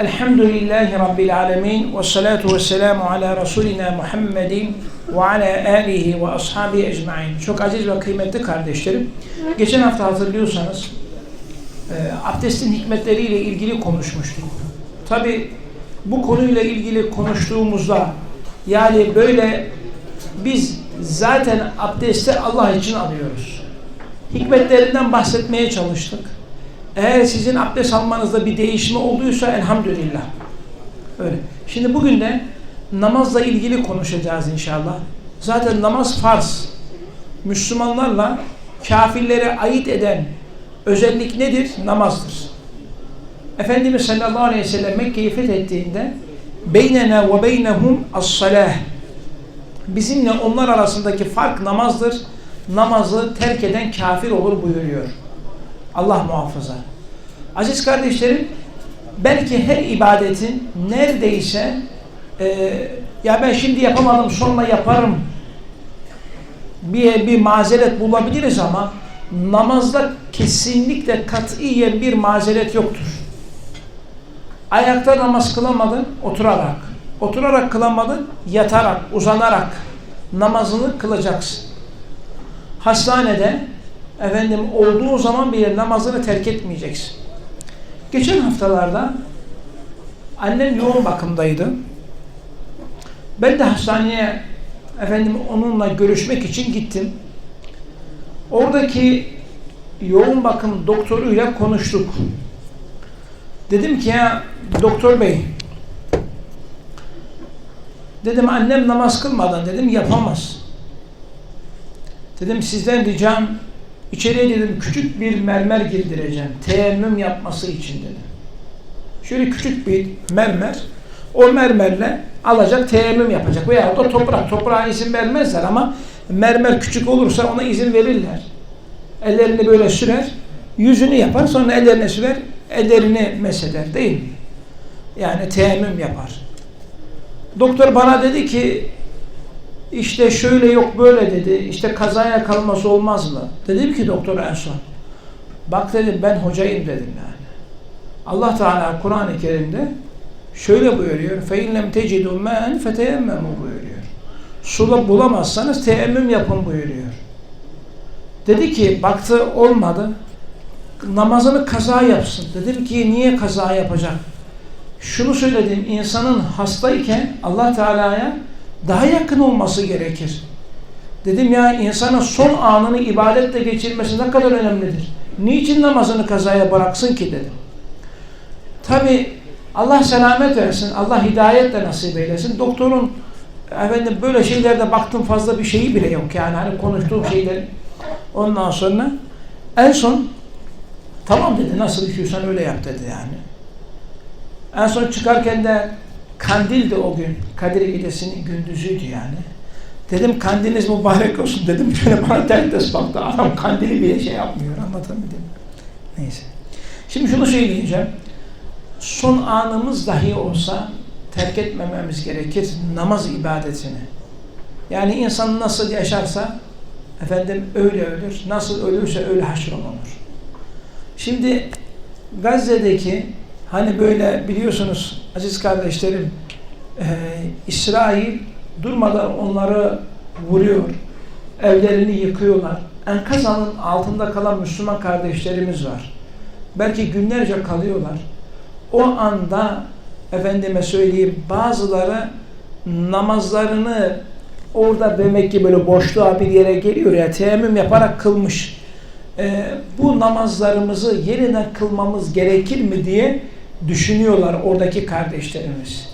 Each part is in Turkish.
Elhamdülillahi Rabbil alemin ve salatu ve selamu ala Resulina Muhammedin ve ala alihi ve ashabi ecmain. Çok aziz ve kıymetli kardeşlerim. Geçen hafta hatırlıyorsanız e, abdestin hikmetleriyle ilgili konuşmuştuk. Tabi bu konuyla ilgili konuştuğumuzda yani böyle biz zaten abdesti Allah için alıyoruz. Hikmetlerinden bahsetmeye çalıştık. Eğer sizin abdest almanızda bir değişme olduysa elhamdülillah. Öyle. Şimdi bugün de namazla ilgili konuşacağız inşallah. Zaten namaz farz. Müslümanlarla kafirlere ait eden özellik nedir? Namazdır. Efendimiz sallallahu aleyhi ve sellem Mekke'yi fethettiğinde beynena ve beynehum as-salah bizimle onlar arasındaki fark namazdır. Namazı terk eden kafir olur buyuruyor. Allah muhafaza. Aziz kardeşlerim, belki her ibadetin neredeyse e, ya ben şimdi yapamadım sonra yaparım bir, bir mazeret bulabiliriz ama namazda kesinlikle katiyen bir mazeret yoktur. Ayakta namaz kılamadın oturarak, oturarak kılamadın yatarak, uzanarak namazını kılacaksın. Hastanede efendim olduğu zaman bile namazını terk etmeyeceksin. Geçen haftalarda annem yoğun bakımdaydı. Ben de hastaneye efendim onunla görüşmek için gittim. Oradaki yoğun bakım doktoruyla konuştuk. Dedim ki ya doktor bey dedim annem namaz kılmadan dedim yapamaz. Dedim sizden ricam İçeriye dedim küçük bir mermer girdireceğim. Teyemmüm yapması için dedim. Şöyle küçük bir mermer. O mermerle alacak teyemmüm yapacak. Veya da toprak. Toprağa izin vermezler ama mermer küçük olursa ona izin verirler. Ellerini böyle sürer. Yüzünü yapar. Sonra ellerine sürer. Ellerini mesheder. Değil mi? Yani teyemmüm yapar. Doktor bana dedi ki işte şöyle yok böyle dedi. İşte kazaya kalması olmaz mı? Dedim ki doktor en son. Bak dedim ben hocayım dedim yani. Allah Teala Kur'an-ı Kerim'de şöyle buyuruyor. فَاِنْ لَمْ تَجِدُوا مَاً فَتَيَمَّمُوا buyuruyor. Sula bulamazsanız teyemmüm yapın buyuruyor. Dedi ki baktı olmadı. Namazını kaza yapsın. Dedim ki niye kaza yapacak? Şunu söyledim. insanın hastayken Allah Teala'ya daha yakın olması gerekir. Dedim ya insanın son anını ibadetle geçirmesi ne kadar önemlidir. Niçin namazını kazaya bıraksın ki dedim. Tabi Allah selamet versin, Allah hidayet de nasip eylesin. Doktorun efendim böyle şeylerde baktım fazla bir şeyi bile yok yani hani konuştuğum şeyler. Ondan sonra en son tamam dedi nasıl istiyorsan öyle yap dedi yani. En son çıkarken de Kandildi o gün. Kadir Gecesi'nin gündüzüydü yani. Dedim kandiliniz mübarek olsun dedim. Şöyle bana ters baktı. Adam kandili bile şey yapmıyor. Anlatabildim. Neyse. Şimdi şunu söyleyeceğim. Son anımız dahi olsa terk etmememiz gerekir namaz ibadetini. Yani insan nasıl yaşarsa efendim öyle ölür. Nasıl ölürse öyle haşrolunur. Şimdi Gazze'deki Hani böyle biliyorsunuz aziz kardeşlerim e, İsrail durmadan onları vuruyor. Evlerini yıkıyorlar. Enkazanın altında kalan Müslüman kardeşlerimiz var. Belki günlerce kalıyorlar. O anda efendime söyleyeyim bazıları namazlarını orada demek ki böyle boşluğa bir yere geliyor ya teyemmüm yaparak kılmış. Ee, bu namazlarımızı yeniden kılmamız gerekir mi diye düşünüyorlar oradaki kardeşlerimiz.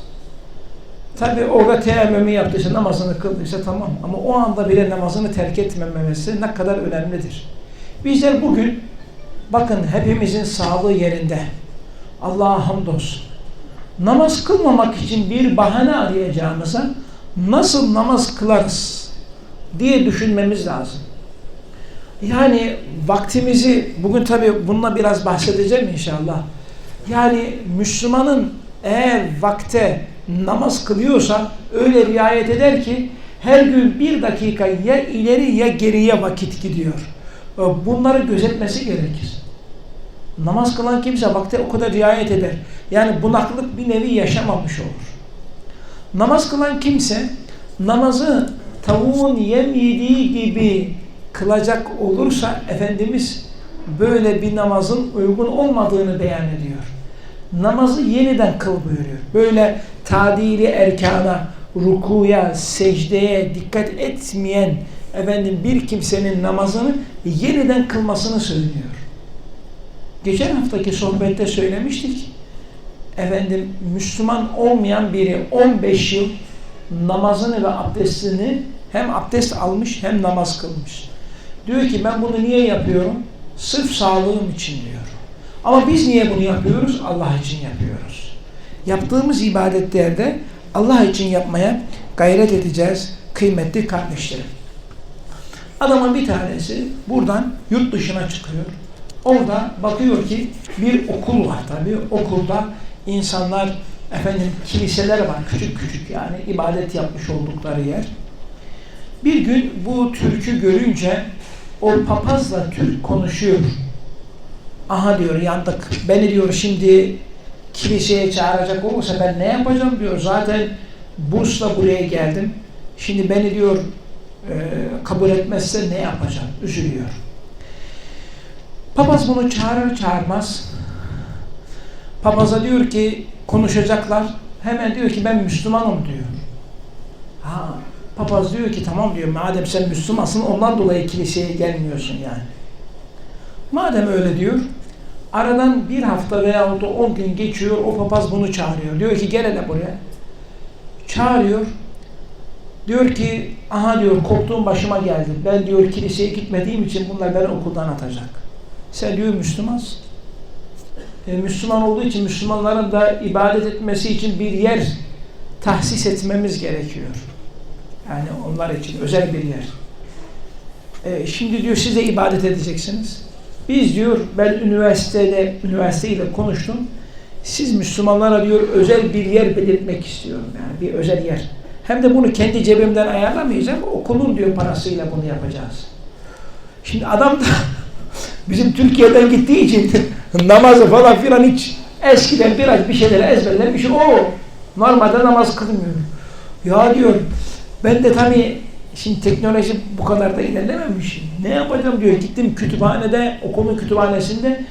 Tabi orada teyemmümü yaptıysa, namazını kıldıysa tamam. Ama o anda bile namazını terk etmemesi ne kadar önemlidir. Bizler bugün, bakın hepimizin sağlığı yerinde. Allah'a hamdolsun. Namaz kılmamak için bir bahane arayacağımıza nasıl namaz kılarız diye düşünmemiz lazım. Yani vaktimizi, bugün tabi bununla biraz bahsedeceğim inşallah yani Müslümanın eğer vakte namaz kılıyorsa öyle riayet eder ki her gün bir dakika ya ileri ya geriye vakit gidiyor. Bunları gözetmesi gerekir. Namaz kılan kimse vakte o kadar riayet eder. Yani bunaklık bir nevi yaşamamış olur. Namaz kılan kimse namazı tavuğun yem yediği gibi kılacak olursa Efendimiz böyle bir namazın uygun olmadığını beyan ediyor. Namazı yeniden kıl buyuruyor. Böyle tadili erkana, rukuya, secdeye dikkat etmeyen efendim bir kimsenin namazını yeniden kılmasını söylüyor. Geçen haftaki sohbette söylemiştik. Efendim Müslüman olmayan biri 15 yıl namazını ve abdestini hem abdest almış hem namaz kılmış. Diyor ki ben bunu niye yapıyorum? Sırf sağlığım için diyor. Ama biz niye bunu yapıyoruz? Allah için yapıyoruz. Yaptığımız ibadetlerde Allah için yapmaya gayret edeceğiz kıymetli kardeşlerim. Adamın bir tanesi buradan yurt dışına çıkıyor. Orada bakıyor ki bir okul var tabii. Okulda insanlar efendim kiliseler var küçük küçük yani ibadet yapmış oldukları yer. Bir gün bu Türk'ü görünce o papazla Türk konuşuyor. Aha diyor yandık. Beni diyor şimdi kiliseye çağıracak olursa ben ne yapacağım diyor. Zaten bursla buraya geldim. Şimdi beni diyor e, kabul etmezse ne yapacağım? Üzülüyor. Papaz bunu çağırır çağırmaz papaza diyor ki konuşacaklar. Hemen diyor ki ben Müslümanım diyor. Ha, papaz diyor ki tamam diyor madem sen Müslümansın ondan dolayı kiliseye gelmiyorsun yani. Madem öyle diyor aradan bir hafta veya da on gün geçiyor o papaz bunu çağırıyor. Diyor ki gel hele buraya. Çağırıyor. Diyor ki aha diyor korktuğum başıma geldi. Ben diyor kiliseye gitmediğim için bunlar beni okuldan atacak. Sen diyor Müslümansın. E, Müslüman olduğu için Müslümanların da ibadet etmesi için bir yer tahsis etmemiz gerekiyor. Yani onlar için özel bir yer. E, şimdi diyor siz de ibadet edeceksiniz. Biz diyor ben üniversitede üniversiteyle konuştum. Siz Müslümanlara diyor özel bir yer belirtmek istiyorum yani bir özel yer. Hem de bunu kendi cebimden ayarlamayacağım. Okulun diyor parasıyla bunu yapacağız. Şimdi adam da bizim Türkiye'den gittiği için namazı falan filan hiç eskiden biraz bir şeyler ezberlemiş. O normalde namaz kılmıyor. Ya diyor ben de tabii şimdi teknoloji bu kadar da ilerlememiş. Ne yapacağım diyor. Gittim kütüphanede, okulun kütüphanesinde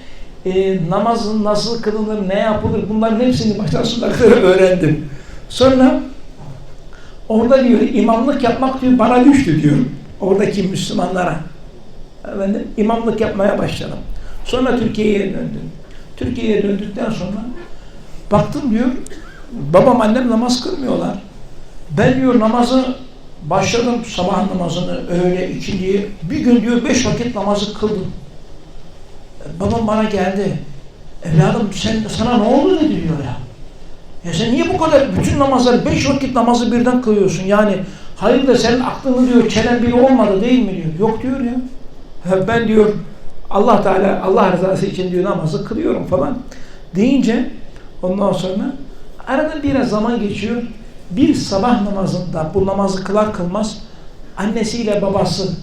e, namazın nasıl kılınır, ne yapılır bunların hepsini baştan sona öğrendim. Sonra orada diyor imamlık yapmak diyor bana düştü diyor. Oradaki Müslümanlara. Efendim, imamlık yapmaya başladım. Sonra Türkiye'ye döndüm. Türkiye'ye döndükten sonra baktım diyor babam annem namaz kılmıyorlar. Ben diyor namazı başladım sabah namazını öğle ikindiyi bir gün diyor beş vakit namazı kıldım. Babam bana geldi. Evladım sen sana ne oldu dedi diyor ya. Ya sen niye bu kadar bütün namazları beş vakit namazı birden kılıyorsun? Yani hayır da senin aklını diyor çelen biri olmadı değil mi diyor. Yok diyor ya. Ben diyor Allah Teala Allah rızası için diyor namazı kılıyorum falan deyince ondan sonra arada biraz zaman geçiyor. Bir sabah namazında bu namazı kılar kılmaz annesiyle babası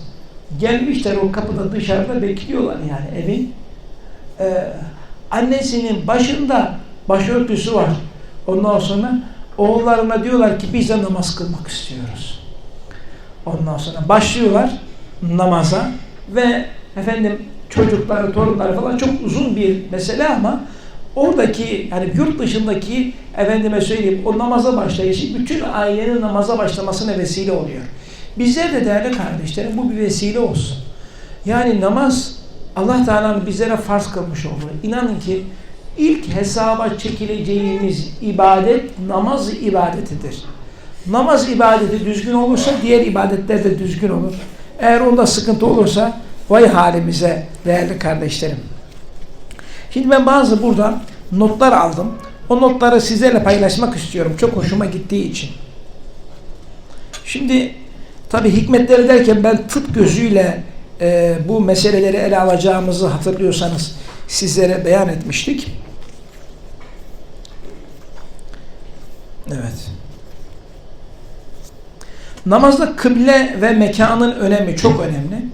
gelmişler o kapıda dışarıda bekliyorlar yani evin. Ee, annesinin başında başörtüsü var. Ondan sonra oğullarına diyorlar ki biz de namaz kılmak istiyoruz. Ondan sonra başlıyorlar namaza ve efendim çocukları, torunları falan çok uzun bir mesele ama oradaki yani yurt dışındaki efendime söyleyeyim o namaza başlayışı bütün ailenin namaza başlamasına vesile oluyor. Bizler de değerli kardeşlerim bu bir vesile olsun. Yani namaz Allah Teala'nın bizlere farz kılmış olduğu. İnanın ki ilk hesaba çekileceğimiz ibadet namaz ibadetidir. Namaz ibadeti düzgün olursa diğer ibadetler de düzgün olur. Eğer onda sıkıntı olursa vay halimize değerli kardeşlerim. Şimdi ben bazı burada notlar aldım. O notları sizlerle paylaşmak istiyorum. Çok hoşuma gittiği için. Şimdi tabi hikmetleri derken ben tıp gözüyle e, bu meseleleri ele alacağımızı hatırlıyorsanız sizlere beyan etmiştik. Evet. Namazda kıble ve mekanın önemi çok önemli.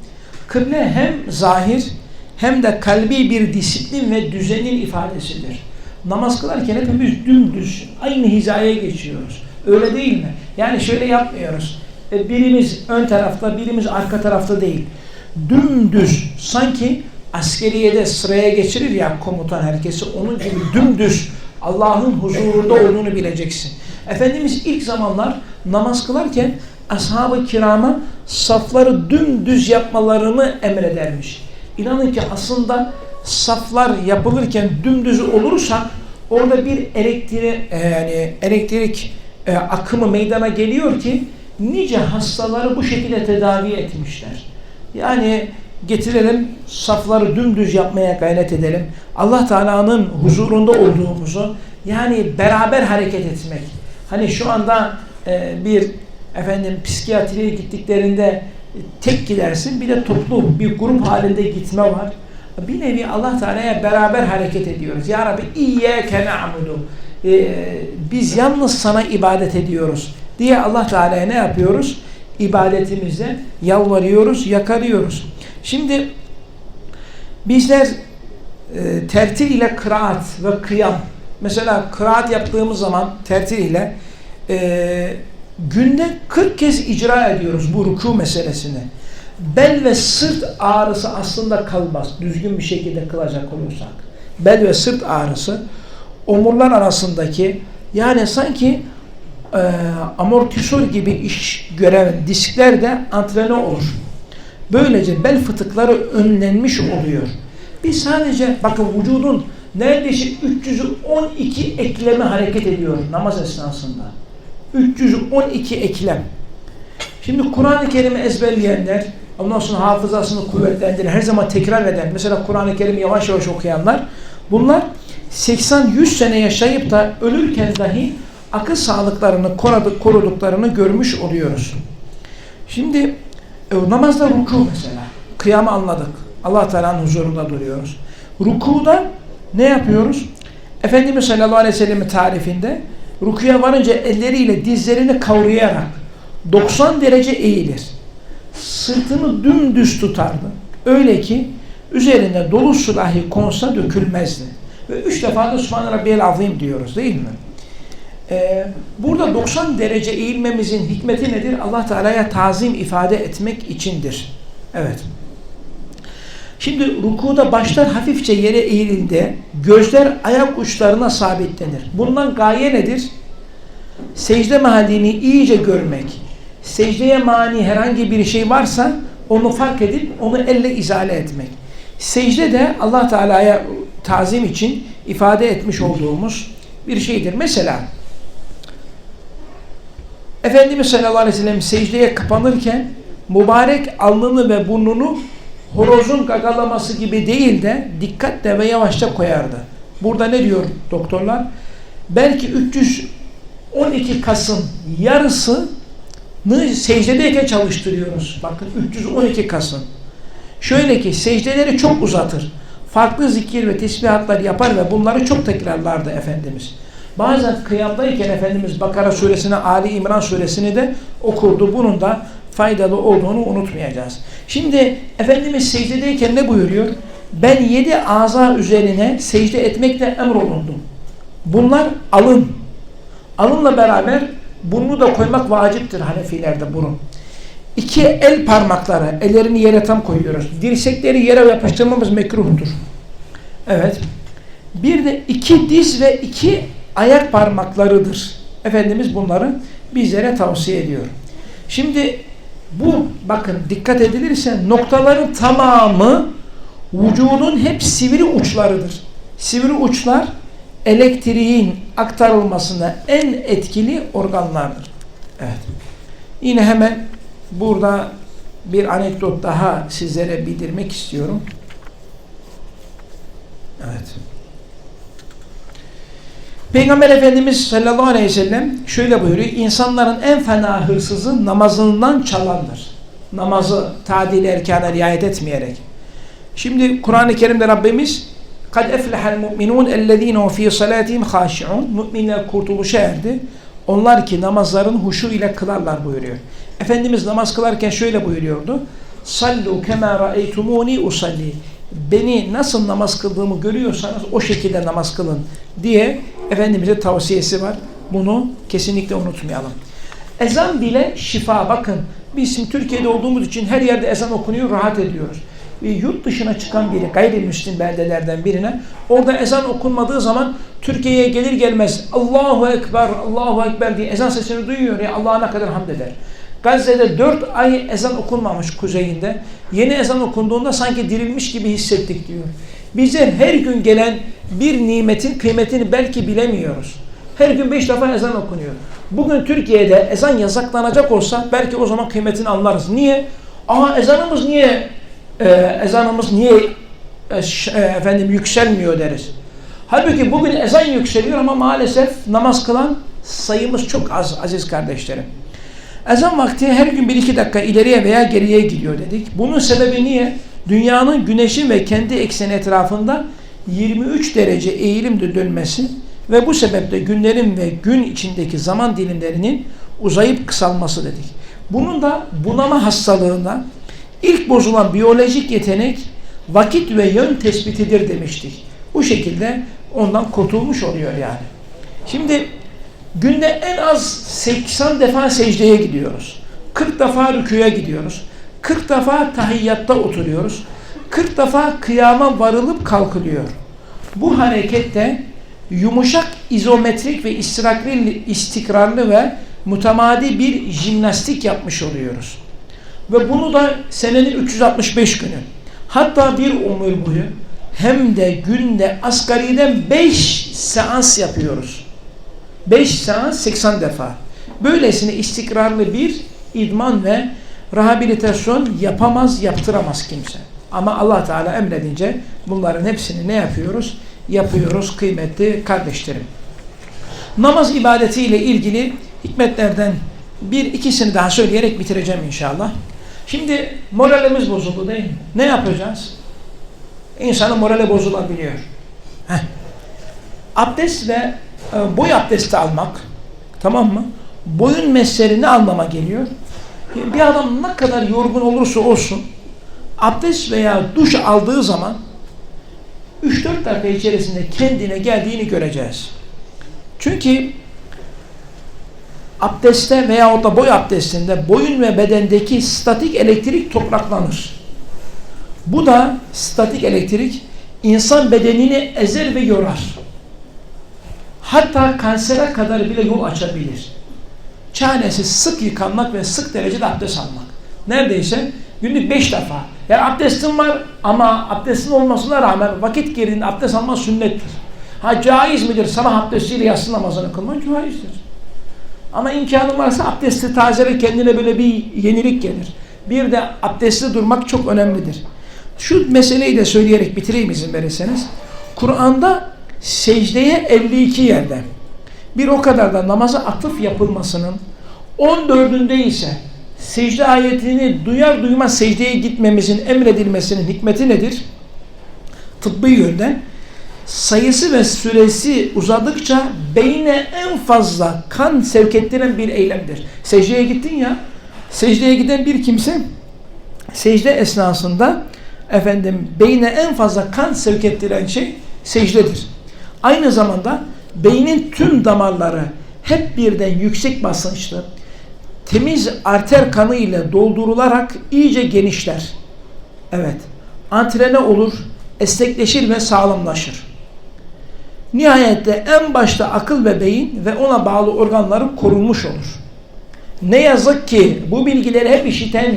Kıble hem zahir hem de kalbi bir disiplin ve düzenin ifadesidir. namaz kılarken hepimiz dümdüz aynı hizaya geçiyoruz. Öyle değil mi? Yani şöyle yapmıyoruz. E, birimiz ön tarafta, birimiz arka tarafta değil. Dümdüz sanki askeriyede sıraya geçirir ya komutan herkesi onun gibi dümdüz Allah'ın huzurunda olduğunu bileceksin. Efendimiz ilk zamanlar namaz kılarken ashab-ı kirama safları dümdüz yapmalarını emredermiş. İnanın ki aslında saflar yapılırken dümdüz olursak orada bir elektrik yani elektrik e, akımı meydana geliyor ki nice hastaları bu şekilde tedavi etmişler. Yani getirelim safları dümdüz yapmaya gayret edelim. Allah Teala'nın huzurunda olduğumuzu yani beraber hareket etmek. Hani şu anda e, bir efendim psikiyatriye gittiklerinde tek gidersin bir de toplu bir grup halinde gitme var. Bir nevi Allah Teala'ya beraber hareket ediyoruz. Ya Rabbi iyyâke na'budu. Ee, biz yalnız sana ibadet ediyoruz diye Allah Teala'ya ne yapıyoruz? İbadetimize yalvarıyoruz, yakarıyoruz. Şimdi bizler e, tertil ile kıraat ve kıyam mesela kıraat yaptığımız zaman tertil ile e, günde 40 kez icra ediyoruz bu ruku meselesini. Bel ve sırt ağrısı aslında kalmaz. Düzgün bir şekilde kılacak olursak. Bel ve sırt ağrısı omurlar arasındaki yani sanki e, amortisör gibi iş gören diskler de antrene olur. Böylece bel fıtıkları önlenmiş oluyor. Biz sadece bakın vücudun neredeyse 312 eklemi hareket ediyor namaz esnasında. 312 eklem. Şimdi Kur'an-ı Kerim'i ezberleyenler, ondan sonra hafızasını kuvvetlendiren, her zaman tekrar eden, mesela Kur'an-ı Kerim'i yavaş yavaş okuyanlar, bunlar 80-100 sene yaşayıp da ölürken dahi akıl sağlıklarını koruduk, koruduklarını görmüş oluyoruz. Şimdi e, namazda ruku mesela, kıyamı anladık. allah Teala'nın huzurunda duruyoruz. Rukuda ne yapıyoruz? Efendimiz sallallahu aleyhi ve sellem'in tarifinde rukuya varınca elleriyle dizlerini kavrayarak 90 derece eğilir. Sırtını dümdüz tutardı. Öyle ki üzerine dolu su konsa dökülmezdi. Ve üç defa da Sübhane Rabbiyel diyoruz değil mi? Ee, burada 90 derece eğilmemizin hikmeti nedir? Allah Teala'ya tazim ifade etmek içindir. Evet. Şimdi rukuda başlar hafifçe yere eğilinde gözler ayak uçlarına sabitlenir. Bundan gaye nedir? Secde mahallini iyice görmek. Secdeye mani herhangi bir şey varsa onu fark edip onu elle izale etmek. Secde de Allah Teala'ya tazim için ifade etmiş olduğumuz bir şeydir. Mesela Efendimiz sallallahu aleyhi ve sellem secdeye kapanırken mübarek alnını ve burnunu horozun gagalaması gibi değil de dikkatle ve yavaşça koyardı. Burada ne diyor doktorlar? Belki 312 kasın yarısını secdedeyken çalıştırıyoruz. Bakın 312 kasın. Şöyle ki secdeleri çok uzatır. Farklı zikir ve tesbihatlar yapar ve bunları çok tekrarlardı Efendimiz. Bazen kıyamdayken Efendimiz Bakara suresini, Ali İmran suresini de okurdu. Bunun da faydalı olduğunu unutmayacağız. Şimdi Efendimiz secdedeyken ne buyuruyor? Ben yedi aza üzerine secde etmekle emrolundum. Bunlar alın. Alınla beraber bunu da koymak vaciptir Hanefilerde burun. İki el parmakları, ellerini yere tam koyuyoruz. Dirsekleri yere yapıştırmamız mekruhtur. Evet. Bir de iki diz ve iki ayak parmaklarıdır. Efendimiz bunları bizlere tavsiye ediyor. Şimdi bu bakın dikkat edilirse noktaların tamamı vücudun hep sivri uçlarıdır. Sivri uçlar elektriğin aktarılmasında en etkili organlardır. Evet. Yine hemen burada bir anekdot daha sizlere bildirmek istiyorum. Evet. Peygamber Efendimiz sallallahu aleyhi ve sellem şöyle buyuruyor. İnsanların en fena hırsızı namazından çalandır. Namazı tadil erkana riayet etmeyerek. Şimdi Kur'an-ı Kerim'de Rabbimiz kad eflehel mu'minun ellezine fi salatihim haşi'un müminler kurtuluşa erdi. Onlar ki namazların huşu ile kılarlar buyuruyor. Efendimiz namaz kılarken şöyle buyuruyordu. Sallu kema ra'eytumuni usalli. beni nasıl namaz kıldığımı görüyorsanız o şekilde namaz kılın diye Efendimiz'e tavsiyesi var. Bunu kesinlikle unutmayalım. Ezan bile şifa. Bakın biz şimdi Türkiye'de olduğumuz için her yerde ezan okunuyor, rahat ediyoruz. Bir yurt dışına çıkan biri, gayrimüslim beldelerden birine, orada ezan okunmadığı zaman Türkiye'ye gelir gelmez Allahu Ekber, Allahu Ekber diye ezan sesini duyuyor ya Allah'a ne kadar hamd eder. Gazze'de 4 ay ezan okunmamış kuzeyinde. Yeni ezan okunduğunda sanki dirilmiş gibi hissettik diyor. Bize her gün gelen bir nimetin kıymetini belki bilemiyoruz. Her gün 5 defa ezan okunuyor. Bugün Türkiye'de ezan yasaklanacak olsa belki o zaman kıymetini anlarız. Niye? Aa ezanımız niye e, ezanımız niye e, e, efendim yükselmiyor deriz. Halbuki bugün ezan yükseliyor ama maalesef namaz kılan sayımız çok az aziz kardeşlerim. Ezan vakti her gün bir iki dakika ileriye veya geriye gidiyor dedik. Bunun sebebi niye? Dünyanın güneşin ve kendi ekseni etrafında 23 derece eğilimde dönmesi ve bu sebeple günlerin ve gün içindeki zaman dilimlerinin uzayıp kısalması dedik. Bunun da bunama hastalığına ilk bozulan biyolojik yetenek vakit ve yön tespitidir demiştik. Bu şekilde ondan kurtulmuş oluyor yani. Şimdi günde en az 80 defa secdeye gidiyoruz. 40 defa rüküye gidiyoruz. 40 defa tahiyyatta oturuyoruz. 40 defa kıyama varılıp kalkılıyor. Bu harekette yumuşak izometrik ve istikrarlı, ve mütemadi bir jimnastik yapmış oluyoruz. Ve bunu da senenin 365 günü. Hatta bir ömür boyu hem de günde asgariden 5 seans yapıyoruz. 5 seans 80 defa. Böylesine istikrarlı bir idman ve rehabilitasyon yapamaz, yaptıramaz kimse. Ama Allah Teala emredince bunların hepsini ne yapıyoruz? Yapıyoruz kıymetli kardeşlerim. Namaz ibadetiyle ilgili hikmetlerden bir ikisini daha söyleyerek bitireceğim inşallah. Şimdi moralimiz bozuldu değil mi? Ne yapacağız? İnsanın morali bozulabiliyor. Heh. Abdest ve e, boy abdesti almak tamam mı? Boyun mesleri ne anlama geliyor? Bir adam ne kadar yorgun olursa olsun abdest veya duş aldığı zaman 3-4 dakika içerisinde kendine geldiğini göreceğiz. Çünkü abdestte veya da boy abdestinde boyun ve bedendeki statik elektrik topraklanır. Bu da statik elektrik insan bedenini ezer ve yorar. Hatta kansere kadar bile yol açabilir. Çaresi sık yıkanmak ve sık derecede abdest almak. Neredeyse günlük beş defa. Yani abdestin var ama abdestin olmasına rağmen vakit girdiğinde abdest alma sünnettir. Ha caiz midir sabah abdestiyle yatsı namazını kılmak? Caizdir. Ama imkanın varsa abdesti tazele kendine böyle bir yenilik gelir. Bir de abdestli durmak çok önemlidir. Şu meseleyi de söyleyerek bitireyim izin verirseniz. Kur'an'da secdeye 52 yerde bir o kadar da namaza atıf yapılmasının 14'ünde ise secde ayetini duyar duymaz secdeye gitmemizin emredilmesinin hikmeti nedir? Tıbbi yönden sayısı ve süresi uzadıkça beyne en fazla kan sevk ettiren bir eylemdir. Secdeye gittin ya, secdeye giden bir kimse secde esnasında efendim beyne en fazla kan sevk ettiren şey secdedir. Aynı zamanda beynin tüm damarları hep birden yüksek basınçlı, temiz arter kanı ile doldurularak iyice genişler. Evet, antrene olur, esnekleşir ve sağlamlaşır. Nihayette en başta akıl ve beyin ve ona bağlı organları korunmuş olur. Ne yazık ki bu bilgileri hep işiten,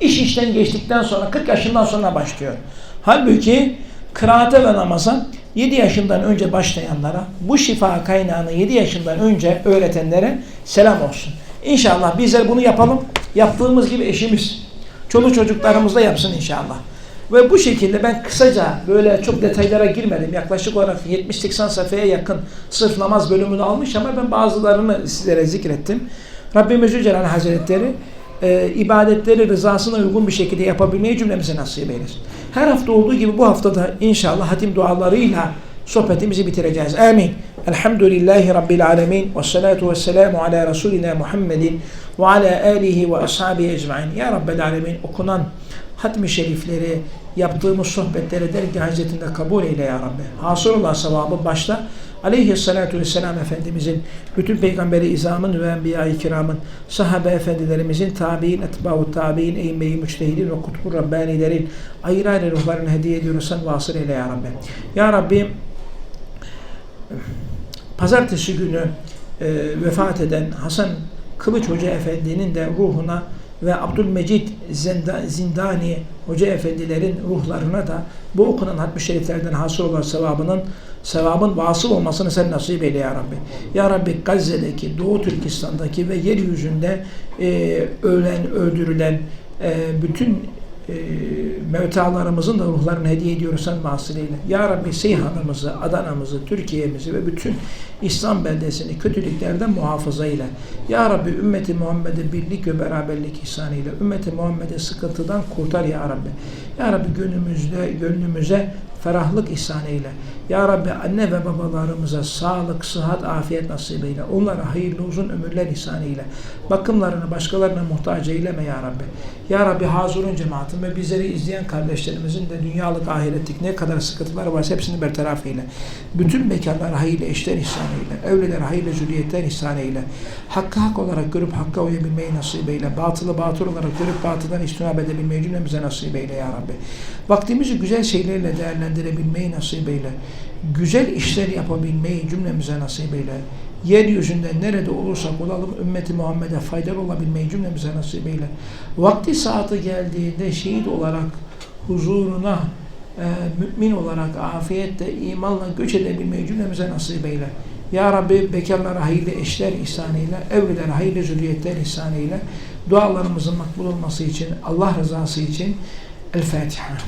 iş işten geçtikten sonra 40 yaşından sonra başlıyor. Halbuki kıraate ve namaza 7 yaşından önce başlayanlara, bu şifa kaynağını 7 yaşından önce öğretenlere selam olsun. İnşallah bizler bunu yapalım. Yaptığımız gibi eşimiz, çoluk çocuklarımız da yapsın inşallah. Ve bu şekilde ben kısaca böyle çok detaylara girmedim. Yaklaşık olarak 70-80 sayfaya yakın sırf namaz bölümünü almış ama ben bazılarını sizlere zikrettim. Rabbimiz Yücelal Hazretleri e, ibadetleri rızasına uygun bir şekilde yapabilmeyi cümlemize nasip eylesin. Her hafta olduğu gibi bu haftada inşallah hatim dualarıyla sohbetimizi bitireceğiz. Amin. Elhamdülillahi Rabbil alemin. Ve salatu ve selamu ala Resulina Muhammedin ve ala alihi ve ashabihi ecmain. Ya Rabbel alemin okunan hatmi şerifleri Yaptığımız sohbetleri dergah hazretinde kabul eyle ya Rabbi. Hasıl olan sevabı başta Aleyhissalatu vesselam Efendimizin, bütün peygamberi izamın ve enbiya-i kiramın, sahabe efendilerimizin, tabi'in, etba'u tabi'in, eğme-i müçtehidin ve kutbu Rabbanilerin ayrı ayrı ruhlarını hediye ediyoruz. Sen vasıl eyle ya Rabbi. Ya Rabbi, pazartesi günü e, vefat eden Hasan Kılıç Hoca Efendi'nin de ruhuna ve Abdülmecid Zinda- Zindani Hoca Efendilerin ruhlarına da bu okunan hatmi şeriflerden hasıl olan sevabının sevabın vasıl olmasını sen nasip eyle ya Rabbi. Ya Rabbi Gazze'deki, Doğu Türkistan'daki ve yeryüzünde e, ölen, öldürülen e, bütün e, mevtalarımızın da ruhlarını hediye ediyoruz sen vasıleyle. Ya Rabbi Seyhan'ımızı, Adana'mızı, Türkiye'mizi ve bütün İslam beldesini kötülüklerden muhafaza ile. Ya Rabbi ümmeti Muhammed'e birlik ve beraberlik ihsanıyla. Ümmeti Muhammed'e sıkıntıdan kurtar ya Rabbi. Ya Rabbi gönlümüzde, gönlümüze ferahlık ihsan eyle. Ya Rabbi anne ve babalarımıza sağlık, sıhhat, afiyet nasip eyle. Onlara hayırlı uzun ömürler ihsan eyle. Bakımlarını başkalarına muhtaç eyleme ya Rabbi. Ya Rabbi hazurun cemaatin ve bizleri izleyen kardeşlerimizin de dünyalık ahiretlik ne kadar sıkıntıları varsa hepsini bertaraf eyle. Bütün bekarlara hayırlı eşler ihsan eyle. Evlilere hayırlı zürriyetler ihsan eyle. Hakkı hak olarak görüp hakka uyabilmeyi nasip eyle. Batılı batıl olarak görüp batıldan istinab edebilmeyi cümlemize nasip eyle ya Rabbi. Vaktimizi güzel şeylerle değerlendirebilmeyi nasip eyle. Güzel işler yapabilmeyi cümlemize nasip eyle. Yeryüzünde nerede olursak olalım ümmeti Muhammed'e faydalı olabilmeyi cümlemize nasip eyle. Vakti saati geldiğinde şehit olarak huzuruna e, mümin olarak afiyetle, imanla göç edebilmeyi cümlemize nasip eyle. Ya Rabbi bekarlara hayırlı eşler ihsan eyle, evlilere hayırlı zürriyetler ihsan eyle. Dualarımızın makbul olması için, Allah rızası için El Fatiha.